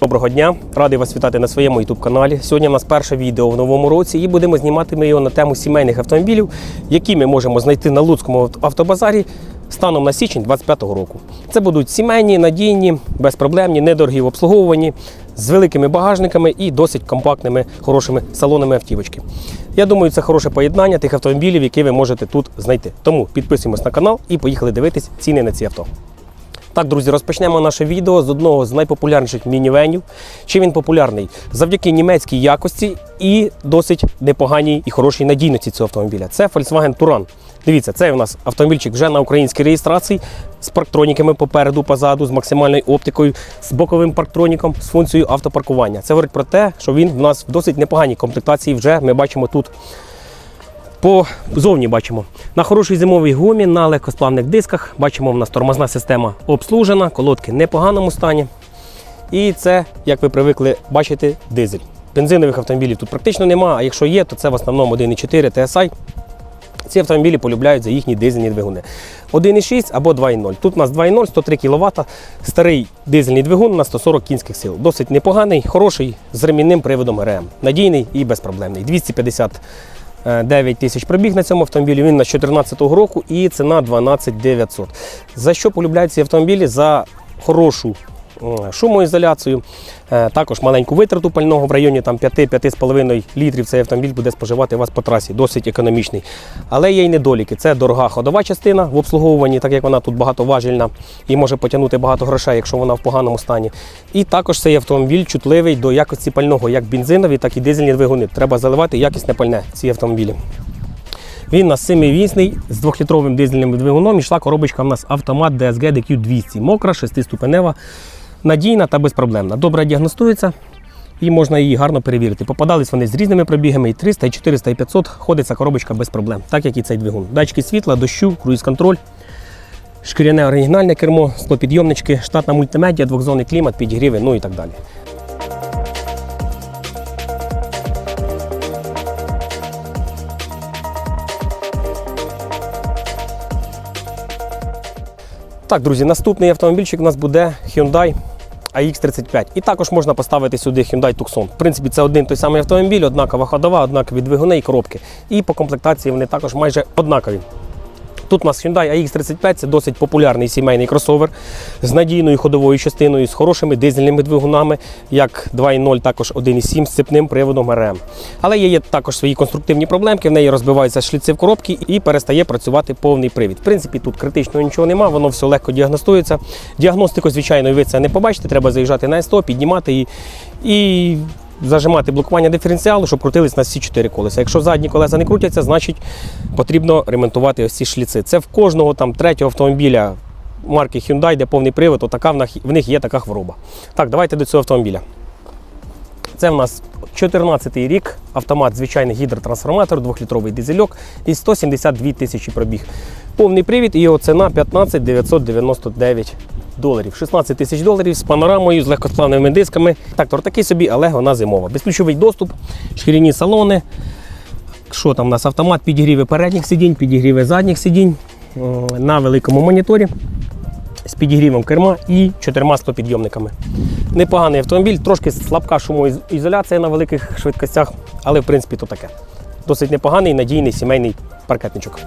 Доброго дня, радий вас вітати на своєму youtube каналі. Сьогодні у нас перше відео в новому році і будемо знімати ми його на тему сімейних автомобілів, які ми можемо знайти на Луцькому автобазарі станом на січень 2025 року. Це будуть сімейні, надійні, безпроблемні, недорогі в обслуговуванні, з великими багажниками і досить компактними, хорошими салонами автівочки. Я думаю, це хороше поєднання тих автомобілів, які ви можете тут знайти. Тому підписуємось на канал і поїхали дивитись ціни на ці авто. Так, друзі, розпочнемо наше відео з одного з найпопулярніших мінівенів. Чим він популярний? Завдяки німецькій якості і досить непоганій і хорошій надійності цього автомобіля. Це Volkswagen Touran. Дивіться, це у нас автомобільчик вже на українській реєстрації з парктроніками попереду, позаду, з максимальною оптикою, з боковим парктроніком, з функцією автопаркування. Це говорить про те, що він в нас в досить непоганій комплектації. Вже ми бачимо тут по зовні бачимо на хорошій зимовій гумі, на легкосплавних дисках. Бачимо, в нас тормозна система обслужена, колодки в непоганому стані. І це, як ви привикли бачити, дизель. Бензинових автомобілів тут практично нема, а якщо є, то це в основному 1,4 TSI. Ці автомобілі полюбляють за їхні дизельні двигуни. 1,6 або 2,0. Тут у нас 2,0, 103 кВт, старий дизельний двигун на 140 кінських сил. Досить непоганий, хороший, з ремінним приводом ГРМ. Надійний і безпроблемний. 250 9 тисяч пробіг на цьому автомобілі. Він на 2014 року і ціна 12 900. За що полюбляють ці автомобілі? За хорошу шумоізоляцію, е, також маленьку витрату пального в районі там 5-5,5 літрів цей автомобіль буде споживати у вас по трасі, досить економічний. Але є й недоліки. Це дорога ходова частина в обслуговуванні, так як вона тут багатоважільна і може потягнути багато грошей, якщо вона в поганому стані. І також цей автомобіль чутливий до якості пального, як бензинові, так і дизельні двигуни. Треба заливати якісне пальне ці автомобілі. Він у нас семивісний з 2-літровим дизельним двигуном. Ішла коробочка в нас автомат DSG DQ200. Мокра, шестиступенева, надійна та безпроблемна. Добре діагностується і можна її гарно перевірити. Попадались вони з різними пробігами і 300, і 400, і 500. Ходить ця коробочка без проблем, так як і цей двигун. Датчики світла, дощу, круїз-контроль. Шкіряне оригінальне кермо, склопідйомнички, штатна мультимедіа, двохзонний клімат, підігріви, ну і так далі. Так, друзі, наступний автомобільчик у нас буде Hyundai AX35. І також можна поставити сюди Hyundai Tucson. В принципі, це один той самий автомобіль, однакова ходова, однакові двигуни і коробки. І по комплектації вони також майже однакові. Тут у нас Hyundai AX35 це досить популярний сімейний кросовер з надійною ходовою частиною, з хорошими дизельними двигунами, як 2.0, також 1.7 з цепним приводом РМ. Але є, також свої конструктивні проблемки, в неї розбиваються шліци в коробці і перестає працювати повний привід. В принципі, тут критичного нічого немає, воно все легко діагностується. Діагностику, звичайно, ви це не побачите, треба заїжджати на СТО, піднімати її і зажимати блокування диференціалу, щоб крутились на всі чотири колеса. Якщо задні колеса не крутяться, значить потрібно ремонтувати ось ці шліци. Це в кожного там третього автомобіля марки Hyundai, де повний привод, отака в них, є така хвороба. Так, давайте до цього автомобіля. Це в нас 14 й рік, автомат, звичайний гідротрансформатор, 2-літровий дизельок і 172 тисячі пробіг. Повний привід і його ціна 15 999 доларів. 16 тисяч доларів з панорамою, з легкосплавними дисками. Трактор такий собі, але вона зимова. Безключовий доступ, шкіряні салони. Що там у нас? Автомат підігріви передніх сидінь, підігріви задніх сидінь на великому моніторі з підігрівом керма і чотирма склопідйомниками. Непоганий автомобіль, трошки слабка шумоізоляція на великих швидкостях, але в принципі то таке. Досить непоганий, надійний сімейний паркетничок.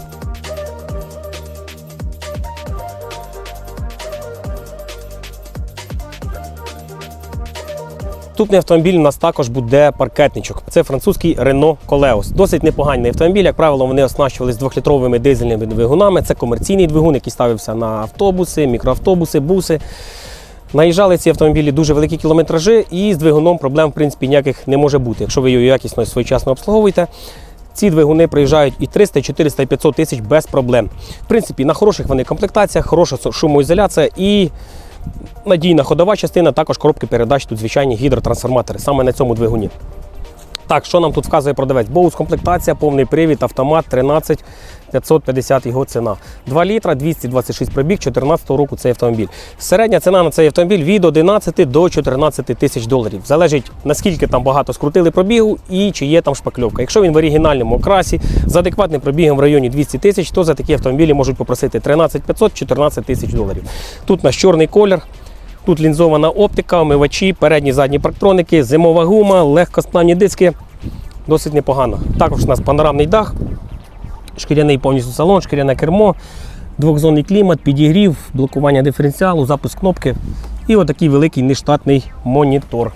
Наступний автомобіль у нас також буде паркетничок. Це французький Renault Coleos. Досить непоганий автомобіль. Як правило, вони оснащувалися двохлітровими дизельними двигунами. Це комерційний двигун, який ставився на автобуси, мікроавтобуси, буси. Наїжджали ці автомобілі дуже великі кілометражі, і з двигуном проблем в принципі ніяких не може бути, якщо ви його якісно і своєчасно обслуговуєте. Ці двигуни приїжджають і 300, і 400, і 500 тисяч без проблем. В принципі, на хороших вони комплектаціях, хороша шумоізоляція і надійна ходова частина, також коробки передач, тут звичайні гідротрансформатори, саме на цьому двигуні. Так, що нам тут вказує продавець? Боус комплектація, повний привід, автомат 13 550 його ціна. 2 літра, 226 пробіг, 2014 року цей автомобіль. Середня ціна на цей автомобіль від 11 до 14 тисяч доларів. Залежить наскільки там багато скрутили пробігу і чи є там шпакльовка. Якщо він в оригінальному окрасі з адекватним пробігом в районі 200 тисяч, то за такі автомобілі можуть попросити 13 500 14 тисяч доларів. Тут у нас чорний колір. Тут лінзована оптика, омивачі, передні задні парктроники, зимова гума, легкосплавні диски. Досить непогано. Також у нас панорамний дах, шкіряний повністю салон, шкіряне кермо, двохзонний клімат, підігрів, блокування диференціалу, запуск кнопки і отакий великий нештатний монітор.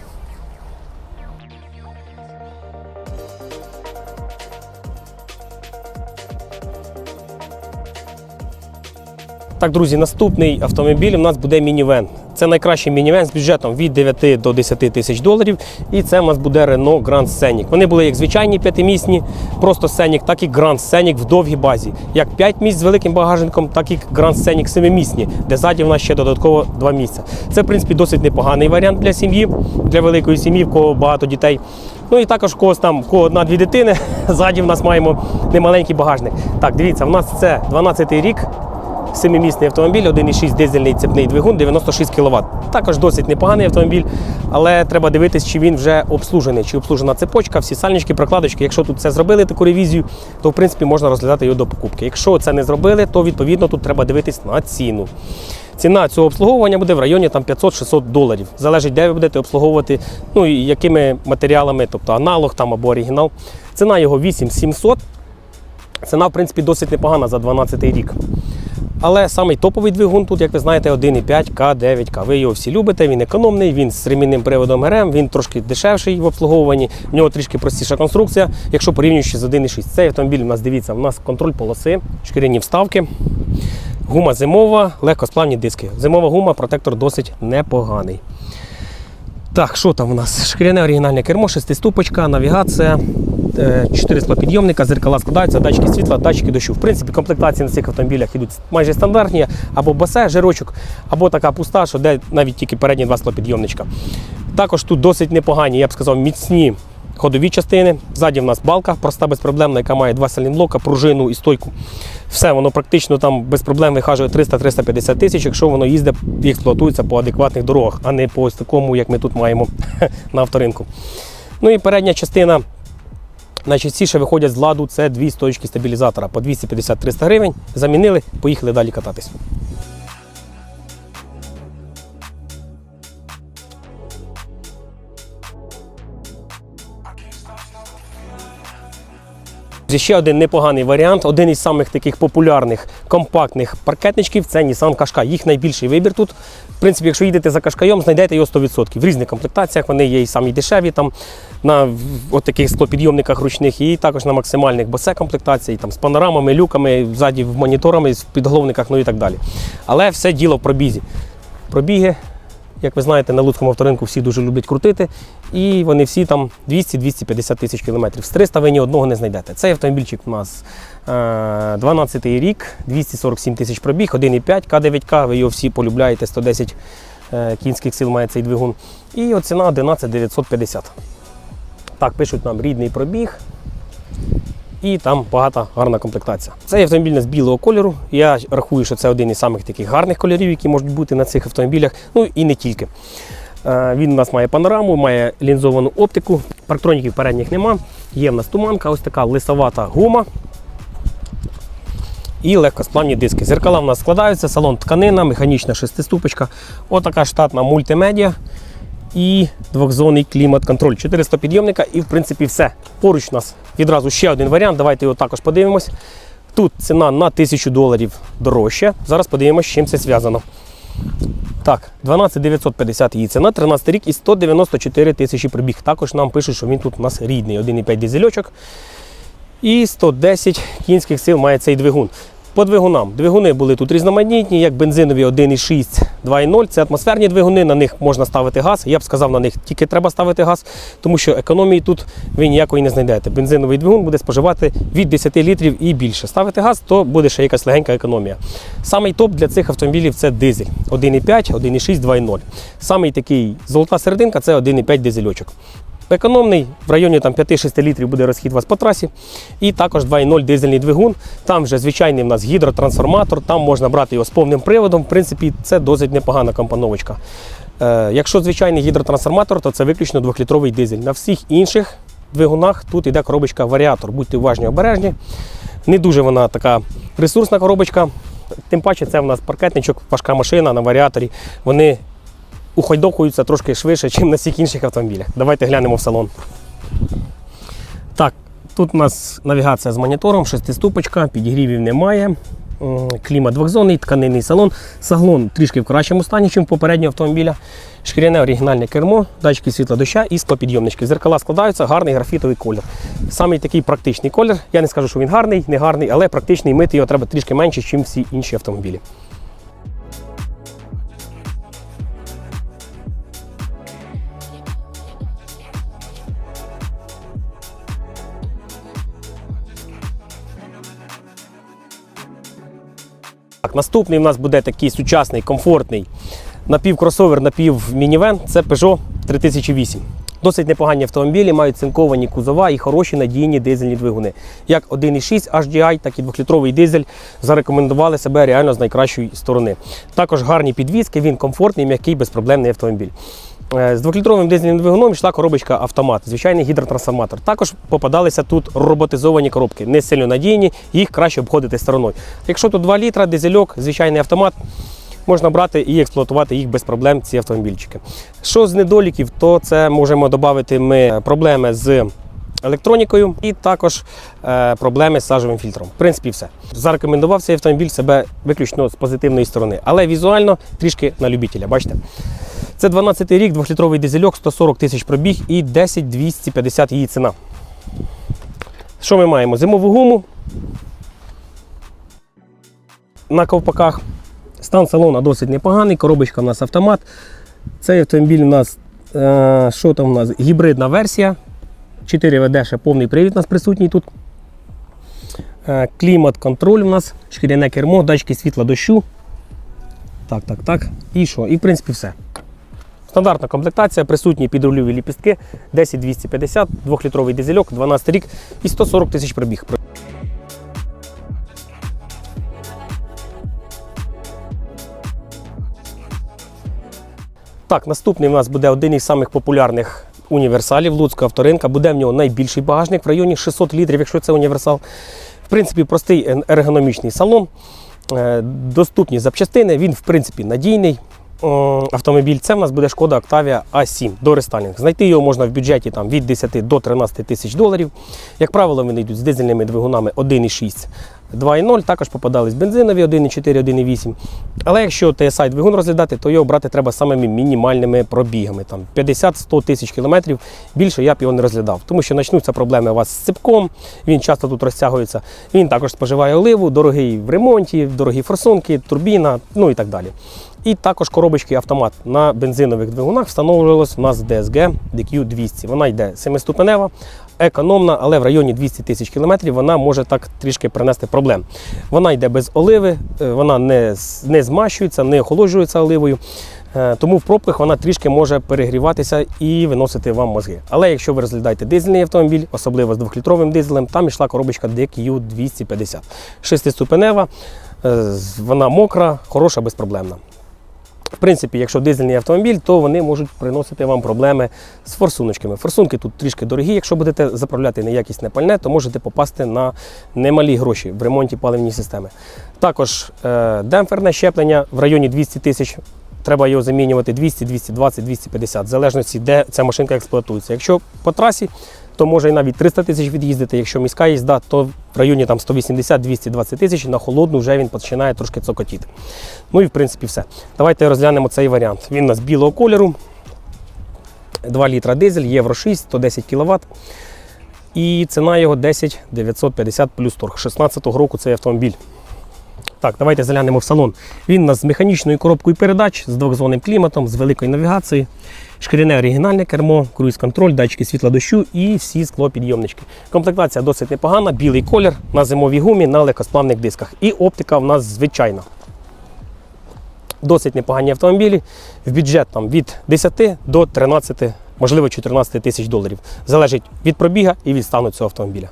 Так, друзі, наступний автомобіль у нас буде мінівен. Це найкращий мінівен з бюджетом від 9 до 10 тисяч доларів. І це у нас буде Renault Grand Scenic. Вони були як звичайні п'ятимісні, просто Scenic, так і Grand Scenic в довгій базі. Як 5 місць з великим багажником, так і Grand Scenic 7-місні, де ззаді в нас ще додатково 2 місця. Це, в принципі, досить непоганий варіант для сім'ї, для великої сім'ї, в кого багато дітей. Ну і також когось там, кого одна-дві дитини, ззаді в нас маємо немаленький багажник. Так, дивіться, в нас це 12-й рік. Семимісний автомобіль, 1,6 дизельний цепний двигун, 96 кВт. Також досить непоганий автомобіль, але треба дивитись, чи він вже обслужений, чи обслужена цепочка, всі сальнички, прокладочки. Якщо тут це зробили таку ревізію, то в принципі можна розглядати його до покупки. Якщо це не зробили, то відповідно тут треба дивитись на ціну. Ціна цього обслуговування буде в районі там 500-600 доларів. Залежить, де ви будете обслуговувати, ну і якими матеріалами, тобто аналог там або оригінал. Ціна його 8700. Ціна, в принципі, досить непогана за 12 рік. Але самий топовий двигун тут, як ви знаєте, 1,5 К9К. Ви його всі любите, він економний, він з ремінним приводом ГРМ, він трошки дешевший в обслуговуванні, в нього трішки простіша конструкція, якщо порівнюючи з 1,6. Цей автомобіль у нас дивіться, у нас контроль полоси, шкіряні вставки, гума зимова, легкосплавні диски. Зимова гума, протектор досить непоганий. Так, що там у нас? Шкіряне оригінальне кермо, шестиступочка, навігація, е, чотири склопідйомника, зеркала складаються, датчики світла, датчики дощу. В принципі, комплектації на цих автомобілях йдуть майже стандартні, або басе, жирочок, або така пуста, що де навіть тільки передні два склопідйомничка. Також тут досить непогані, я б сказав, міцні ходові частини. Ззаді в нас балка, проста безпроблемна, яка має два сайлінблока, пружину і стойку. Все, воно практично там без проблем вихажує 300-350 тисяч, якщо воно їздить і експлуатується по адекватних дорогах, а не по ось такому, як ми тут маємо на авторинку. Ну і передня частина. Найчастіше виходять з ладу це дві стоїчки стабілізатора по 250-300 гривень. Замінили, поїхали далі кататись. Ще один непоганий варіант, один із самих таких популярних компактних паркетничків це Nissan Qashqai. Їх найбільший вибір тут. Принципі, якщо їдете за Qashqai, знайдете його 100%. В різних комплектаціях вони є і самі дешеві, там на таких склопідйомниках ручних, і також на максимальних босе комплектації, там з панорамами, люками, ззаді в моніторами, в підголовниках, ну і так далі. Але все діло в пробізі. Пробіги як ви знаєте, на Луцькому авторинку всі дуже люблять крутити, і вони всі там 200-250 тисяч кілометрів. З 300 ви ні одного не знайдете. Цей автомобільчик у нас 12 й рік, 247 тисяч пробіг, 1,5 К9К, ви його всі полюбляєте, 110 е, кінських сил має цей двигун. І ціна 11 950. Так, пишуть нам рідний пробіг. І там багата гарна комплектація. Цей автомобіль нас білого кольору. Я рахую, що це один із самих таких гарних кольорів, які можуть бути на цих автомобілях. Ну і не тільки. Е, Він у нас має панораму, має лінзовану оптику, парктроніків передніх нема. Є в нас туманка, ось така лисовата гума. І легкосплавні диски. Зеркала в нас складаються, салон тканина, механічна шестиступочка. Отака штатна мультимедіа і двохзонний клімат-контроль. 400 підйомника і в принципі все. Поруч у нас відразу ще один варіант. Давайте його також подивимось. Тут ціна на 1000 доларів дорожча. Зараз подивимося, з чим це зв'язано. Так, 12950 її ціна, 13 рік і 194 тисячі пробіг. Також нам пишуть, що він тут у нас рідний, 1,5 дизельочок. І 110 кінських сил має цей двигун. По двигунам. Двигуни були тут різноманітні, як бензинові 1,6, 2,0. Це атмосферні двигуни, на них можна ставити газ. Я б сказав, на них тільки треба ставити газ, тому що економії тут ви ніякої не знайдете. Бензиновий двигун буде споживати від 10 літрів і більше. Ставити газ, то буде ще якась легенька економія. Самий топ для цих автомобілів це дизель 1,5, 1,6, 2,0. Самий такий золота серединка це 1,5 дизельочок. Економний, в районі там, 5-6 літрів буде розхід у вас по трасі. І також 2.0 дизельний двигун. Там вже звичайний в нас гідротрансформатор, там можна брати його з повним приводом. В принципі, це досить непогана компоновочка. Е, якщо звичайний гідротрансформатор, то це виключно 2-літровий дизель. На всіх інших двигунах тут йде коробочка варіатор. Будьте уважні, обережні. Не дуже вона така ресурсна коробочка. Тим паче, це в нас паркетничок, важка машина на варіаторі. Вони ухайдокуються трошки швидше, ніж на всіх інших автомобілях. Давайте глянемо в салон. Так, тут у нас навігація з монітором, шестиступочка, підігрівів немає. Клімат двохзонний, тканинний салон. Салон трішки в кращому стані, ніж попереднього автомобіля. Шкіряне оригінальне кермо, датчики світла доща і склопідйомнички. Зеркала складаються, гарний графітовий колір. Самий такий практичний колір. Я не скажу, що він гарний, не гарний, але практичний мити його треба трішки менше, ніж всі інші автомобілі. Наступний у нас буде такий сучасний, комфортний напівкросовер, напівмінівен. Це Peugeot 3008. Досить непогані автомобілі, мають цинковані кузова і хороші надійні дизельні двигуни. Як 1,6 HDI, так і 2-літровий дизель зарекомендували себе реально з найкращої сторони. Також гарні підвіски, він комфортний, м'який, безпроблемний автомобіль. Е, З 2-літровим дизельним двигуном йшла коробочка автомат, звичайний гідротрансформатор. Також попадалися тут роботизовані коробки, не сильно надійні, їх краще обходити стороною. Якщо тут 2 літра, дизельок, звичайний автомат, можна брати і експлуатувати їх без проблем, ці автомобільчики. Що з недоліків, то це можемо додати ми проблеми з електронікою і також е, проблеми з сажовим фільтром. В принципі, все. Зарекомендував цей автомобіль себе виключно з позитивної сторони, але візуально трішки на любителя. Бачите? Це 12 й рік, 2-літровий дизельок, 140 тисяч пробіг і 10 250 її ціна. Що ми маємо? Зимову гуму на ковпаках. Стан салона досить непоганий, коробочка у нас автомат. Цей автомобіль у нас, е, що там у нас? Гібридна версія. 4 ВД, ще повний привід у нас присутній тут. Е, клімат, контроль у нас, шкіряне кермо, датчики світла дощу. Так, так, так. І що? І в принципі все. Стандартна комплектація, присутні підрульові ліпістки, 10250, 2-літровий дизельок, 12 рік і 140 тисяч пробіг. Так, наступний у нас буде один із самих популярних універсалів Луцька авторинка. Буде в нього найбільший багажник в районі 600 літрів, якщо це універсал. В принципі, простий ергономічний салон, е, доступні запчастини, він в принципі надійний. М, Автомобіль це в нас буде шкода Octavia A7 до рестайлінг. Знайти його можна в бюджеті там, від 10 до 13 тисяч доларів. Як правило, вони йдуть з дизельними двигунами 1,6, 2,0, також попадались бензинові 1,4, 1,8. Але якщо TSI двигун розглядати, то його брати треба самими мінімальними пробігами. Там 50-100 тисяч кілометрів. Більше я б його не розглядав, тому що почнуться проблеми у вас з ципком, він часто тут розтягується. Він також споживає оливу, дорогий в ремонті, дорогі форсунки, турбіна, ну і так далі. І також коробочки автомат на бензинових двигунах встановлювалось у нас DSG DQ200. Вона йде семиступенева, економна, але в районі 200 тисяч кілометрів вона може так трішки принести проблем. Вона йде без оливи, е, вона не, не змащується, не охолоджується оливою. Е, Тому в пробках вона трішки може перегріватися і виносити вам мозги. Але якщо ви розглядаєте дизельний автомобіль, особливо з 2-літровим дизелем, там йшла коробочка DQ250. Шестиступенева, е, вона мокра, хороша, безпроблемна. В принципі, якщо дизельний автомобіль, то вони можуть приносити вам проблеми з форсуночками. Форсунки тут трішки дорогі. Якщо будете заправляти неякісне пальне, то можете попасти на немалі гроші в ремонті паливної системи. Також е, демпферне щеплення в районі 200 тисяч. Треба його замінювати 200, 220, 250, в залежності, де ця машинка експлуатується. Якщо по трасі, то може і навіть 300 тисяч від'їздити. Якщо міська їзда, то в районі там 180-220 тисяч на холодну вже він починає трошки цокотіти. Ну і в принципі все. Давайте розглянемо цей варіант. Він у нас білого кольору. 2 літра дизель, євро 6, 110 кВт. І ціна його 10 950 плюс торг. 16-го року цей автомобіль. Так, давайте заглянемо в салон. Він у нас з механічною коробкою передач, з двохзонним кліматом, з великою навігацією, шкіряне оригінальне кермо, круїз-контроль, датчики світла дощу і всі склопідйомнички. Комплектація досить непогана, білий колір на зимовій гумі на легкосплавних дисках. І оптика в нас звичайна. Досить непогані автомобілі. В бюджет там від 10 до 13, можливо 14 тисяч доларів. Залежить від пробіга і від стану цього автомобіля.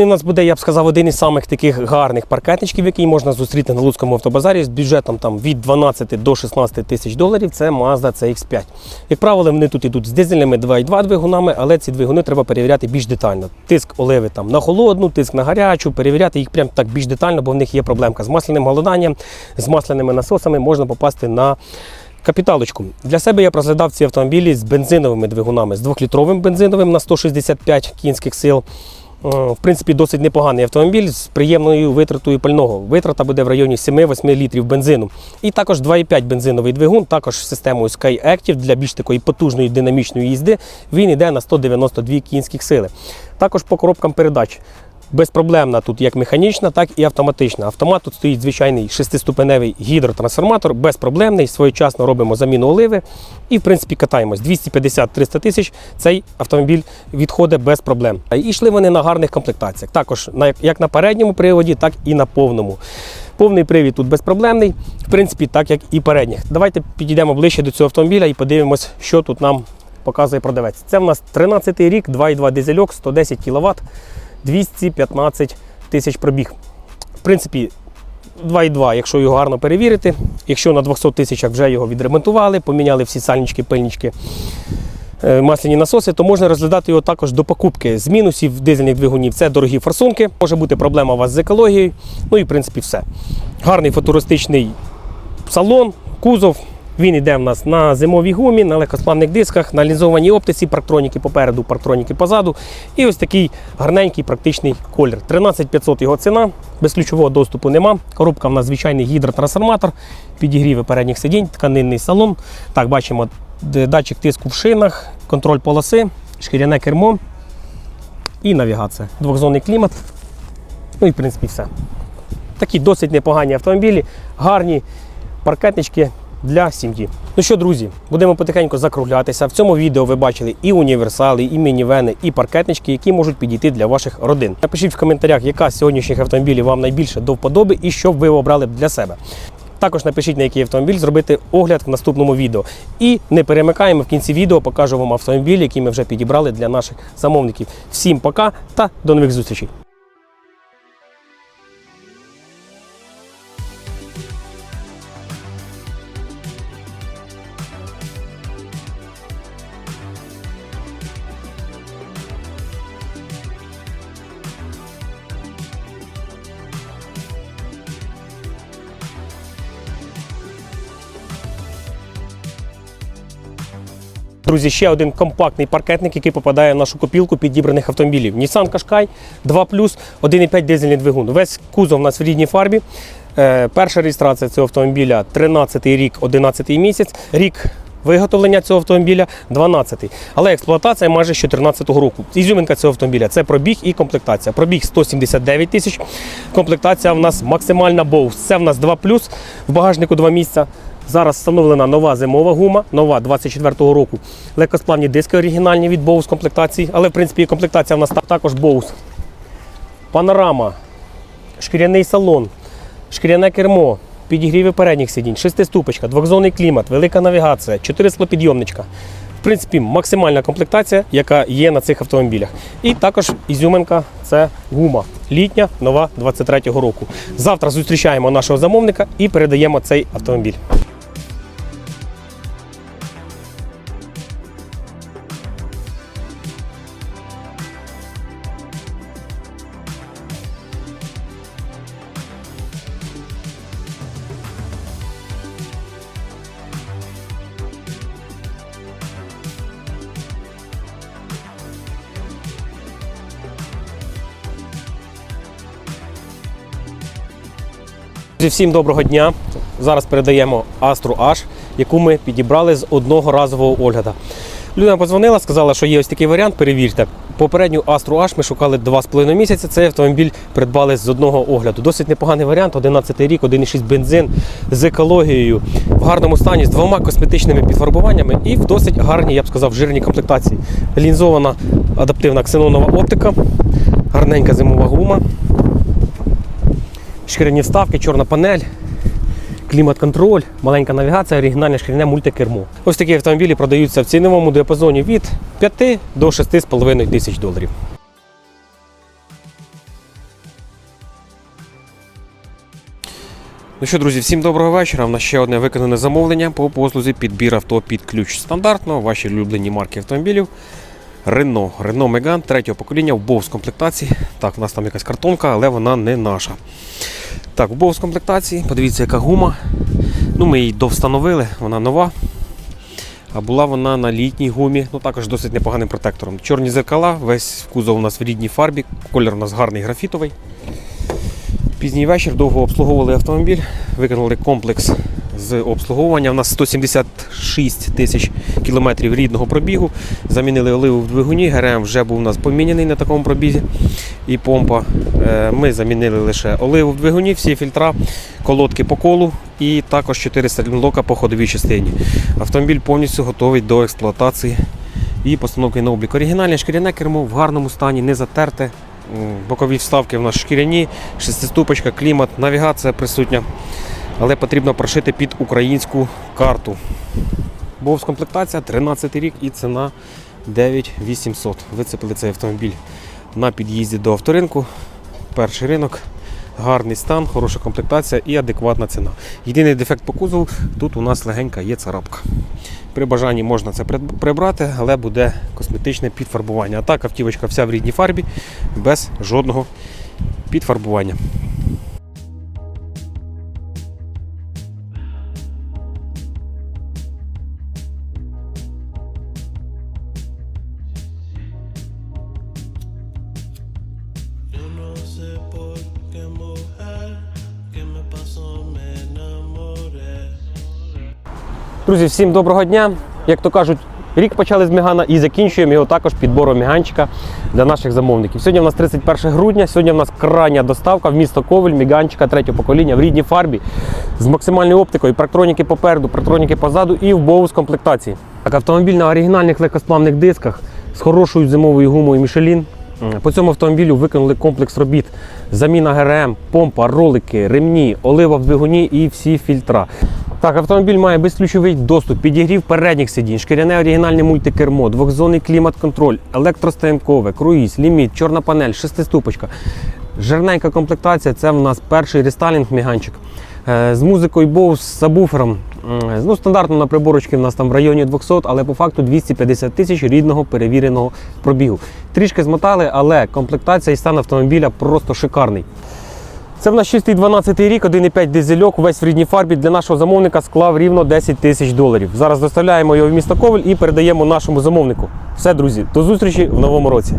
У нас буде, я б сказав, один із самих таких гарних паркетничків, який можна зустріти на Луцькому автобазарі з бюджетом там, від 12 до 16 тисяч доларів. Це Mazda CX5. Як правило, вони тут йдуть з дизельними 2,2 двигунами, але ці двигуни треба перевіряти більш детально. Тиск оливи там на холодну, тиск на гарячу, перевіряти їх прям так більш детально, бо в них є проблемка з масляним голоданням, з масляними насосами можна попасти на Капіталочку. Для себе я розглядав ці автомобілі з бензиновими двигунами, з 2-літровим бензиновим на 165 кінських сил. Е, В принципі, досить непоганий автомобіль з приємною витратою пального. Витрата буде в районі 7-8 літрів бензину. І також 2,5 бензиновий двигун, також з системою Sky Active для більш такої потужної динамічної їзди. Він йде на 192 кінських сили. Також по коробкам передач. Безпроблемна тут як механічна, так і автоматична. Автомат тут стоїть звичайний шестиступеневий гідротрансформатор, безпроблемний. Своєчасно робимо заміну оливи і, в принципі, катаємось. 250-300 тисяч цей автомобіль відходить без проблем. І йшли вони на гарних комплектаціях. Також як на передньому приводі, так і на повному. Повний привід тут безпроблемний, в принципі, так як і передніх. Давайте підійдемо ближче до цього автомобіля і подивимось, що тут нам показує продавець. Це в нас 13 й рік, 2,2 дизельок, 110 кВт. 215 тисяч пробіг. В принципі, 2,2, якщо його гарно перевірити. Якщо на 200 тисячах вже його відремонтували, поміняли всі сальнички, пильнички, е, масляні насоси, то можна розглядати його також до покупки. З мінусів дизельних двигунів це дорогі форсунки, може бути проблема у вас з екологією. Ну і в принципі все. Гарний футуристичний салон, кузов. Він йде в нас на зимовій гумі, на легкосплавних дисках, на лінзованій оптиці, парктроніки попереду, парктроніки позаду. І ось такий гарненький практичний колір. 13500 його ціна, без ключового доступу нема. Коробка в нас звичайний гідротрансформатор, підігріви передніх сидінь, тканинний салон. Так, бачимо датчик тиску в шинах, контроль полоси, шкіряне кермо і навігація. Двохзонний клімат. Ну і в принципі все. Такі досить непогані автомобілі, гарні паркетнички для сім'ї. Ну що, друзі, будемо потихеньку закруглятися. В цьому відео ви бачили і універсали, і мінівени, і паркетнички, які можуть підійти для ваших родин. Напишіть в коментарях, яка з сьогоднішніх автомобілів вам найбільше до вподоби і що б ви обрали б для себе. Також напишіть, на який автомобіль зробити огляд в наступному відео. І не перемикаємо в кінці відео, покажу вам автомобіль, який ми вже підібрали для наших замовників. Всім пока та до нових зустрічей! Друзі, ще один компактний паркетник, який попадає в нашу копілку підібраних автомобілів. Nissan Qashqai 2 1,5 дизельний двигун. Весь кузов у нас в рідній фарбі. Е, перша реєстрація цього автомобіля 13 рік, 11 й місяць. Рік виготовлення цього автомобіля 12. й Але експлуатація майже з 2014 року. Ізюминка цього автомобіля це пробіг і комплектація. Пробіг 179 тисяч. Комплектація в нас максимальна Bose. Це в нас 2 в багажнику 2 місця. Зараз встановлена нова зимова гума, нова 24-го року. Легкосплавні диски оригінальні від Bose комплектації, але в принципі комплектація в нас також Bose. Панорама, шкіряний салон, шкіряне кермо, підігріви передніх сидінь, шестиступочка, двохзонний клімат, велика навігація, чотири склопідйомничка. В принципі, максимальна комплектація, яка є на цих автомобілях. І також ізюминка це гума. Літня, нова 23-го року. Завтра зустрічаємо нашого замовника і передаємо цей автомобіль. Всім доброго дня. Зараз передаємо Астру H, яку ми підібрали з одного разового огляду. Людина подзвонила, сказала, що є ось такий варіант, перевірте. Попередню Астру H ми шукали 2,5 місяці. Цей автомобіль придбали з одного огляду. Досить непоганий варіант, 11 рік, 1,6 бензин з екологією, в гарному стані, з двома косметичними підфарбуваннями і в досить гарній, я б сказав, жирній комплектації. Лінзована адаптивна ксенонова оптика, гарненька зимова гума шкіряні вставки, чорна панель, клімат-контроль, маленька навігація, оригінальне шкіряне мультикермо. Ось такі автомобілі продаються в ціновому діапазоні від 5 до 6,5 тисяч доларів. Ну що, друзі, всім доброго вечора. У нас ще одне виконане замовлення по послузі підбір авто під ключ. Стандартно, ваші улюблені марки автомобілів. Рено, Рено Меган третього покоління в Bose комплектації. Так, у нас там якась картонка, але вона не наша. Так, в Bose комплектації, подивіться, яка гума. Ну, ми її довстановили, вона нова. А була вона на літній гумі, ну також досить непоганим протектором. Чорні зеркала, весь кузов у нас в рідній фарбі, колір у нас гарний графітовий. Пізній вечір довго обслуговували автомобіль, виконали комплекс з обслуговування. У нас 176 тисяч кілометрів рідного пробігу. Замінили оливу в двигуні. ГРМ вже був у нас поміняний на такому пробізі. І помпа. Е, Ми замінили лише оливу в двигуні, всі фільтра, колодки по колу і також 400 лока по ходовій частині. Автомобіль повністю готовий до експлуатації і постановки на облік. Оригінальне шкіряне кермо в гарному стані, не затерте. Бокові вставки в нас шкіряні, шестиступочка, клімат, навігація присутня. Але потрібно прошити під українську карту. Бовс комплектація 13 рік і ціна 9800. Вицепили цей автомобіль на під'їзді до авторинку. Перший ринок, гарний стан, хороша комплектація і адекватна ціна. Єдиний дефект по кузову тут у нас легенька є царапка. При бажанні можна це прибрати, але буде косметичне підфарбування. А так автівочка вся в рідній фарбі, без жодного підфарбування. Друзі, всім доброго дня. Як то кажуть, рік почали з Мігана і закінчуємо його також підбором Міганчика для наших замовників. Сьогодні у нас 31 грудня, сьогодні у нас крайня доставка в місто Ковель, Міганчика третього покоління в рідній фарбі з максимальною оптикою, парктроніки попереду, парктроніки позаду і в боус комплектації. Так, автомобіль на оригінальних легкосплавних дисках з хорошою зимовою гумою Michelin. М, По цьому автомобілю виконали комплекс робіт: заміна ГРМ, помпа, ролики, ремні, олива в двигуні і всі фільтра. Так, автомобіль має безключовий доступ, підігрів передніх сидінь, шкіряне оригінальне мультикермо, двохзонний клімат-контроль, електростоянкове, круїз, ліміт, чорна панель, шестиступочка. Жирненька комплектація це в нас перший рестайлінг міганчик. Е, З музикою Bose, з сабвуфером. Ну, стандартно на приборочці в нас там в районі 200, але по факту 250 тисяч рідного перевіреного пробігу. Трішки змотали, але комплектація і стан автомобіля просто шикарний. Це в нас чистий 12 рік, 1,5 дизельок, весь в рідній фарбі для нашого замовника склав рівно 10 тисяч доларів. Зараз доставляємо його в місто Ковель і передаємо нашому замовнику. Все, друзі, до зустрічі в новому році.